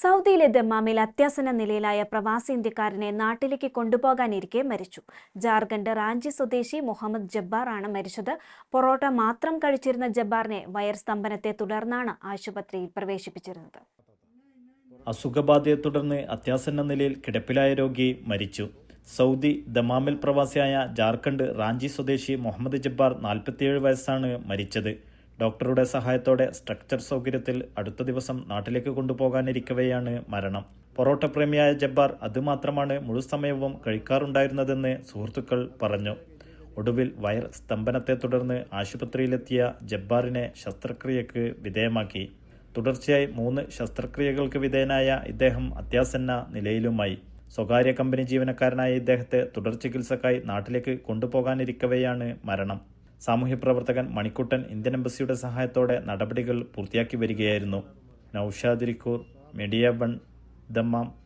സൗദിയിലെ ദമ്മാമിൽ അത്യാസന നിലയിലായ പ്രവാസി ഇന്ത്യക്കാരനെ നാട്ടിലേക്ക് കൊണ്ടുപോകാനിരിക്കെ മരിച്ചു. ജാർഖണ്ഡ് റാഞ്ചി സ്വദേശി മുഹമ്മദ് ജബ്ബാർ ആണ് മരിച്ചത്. പൊറോട്ട മാത്രം കഴിച്ചിരുന്ന ജബ്ബാറിനെ വയർ സ്തംഭനത്തെ തുടർന്നാണ് ആശുപത്രിയിൽ പ്രവേശിപ്പിച്ചിരുന്നത്. അസുഖബാധയെ തുടർന്ന് അത്യാസന്ന നിലയിൽ കിടപ്പിലായ രോഗി മരിച്ചു. സൗദി ദമാമിൽ പ്രവാസിയായ ജാർഖണ്ഡ് റാഞ്ചി സ്വദേശി മുഹമ്മദ് ജബ്ബാർ നാൽപ്പത്തിയേഴ് വയസ്സാണ് മരിച്ചത്. ഡോക്ടറുടെ സഹായത്തോടെ സ്ട്രക്ചർ സൗകര്യത്തിൽ അടുത്ത ദിവസം നാട്ടിലേക്ക് കൊണ്ടുപോകാനിരിക്കവെയാണ് മരണം. പൊറോട്ട പ്രേമിയായ ജബ്ബാർ അതുമാത്രമാണ് മുഴുസമയവും കഴിക്കാറുണ്ടായിരുന്നതെന്ന് സുഹൃത്തുക്കൾ പറഞ്ഞു. ഒടുവിൽ വയർ സ്തംഭനത്തെ തുടർന്ന് ആശുപത്രിയിലെത്തിയ ജബ്ബാറിനെ ശസ്ത്രക്രിയക്ക് വിധേയമാക്കി. തുടർച്ചയായി മൂന്ന് ശസ്ത്രക്രിയകൾക്ക് വിധേയനായ ഇദ്ദേഹം അത്യാസന്ന നിലയിലുമായി. സ്വകാര്യ കമ്പനി ജീവനക്കാരനായ ഇദ്ദേഹത്തെ തുടർ ചികിത്സക്കായി നാട്ടിലേക്ക് കൊണ്ടുപോകാനിരിക്കവെയാണ് മരണം. സാമൂഹ്യ പ്രവർത്തകൻ മണിക്കുട്ടൻ ഇന്ത്യൻ എംബസിയുടെ സഹായത്തോടെ നടപടികൾ പൂർത്തിയാക്കി വരികയായിരുന്നു. നൌഷാദിരിക്കൂർ മീഡിയ വൺ ദമ്മാം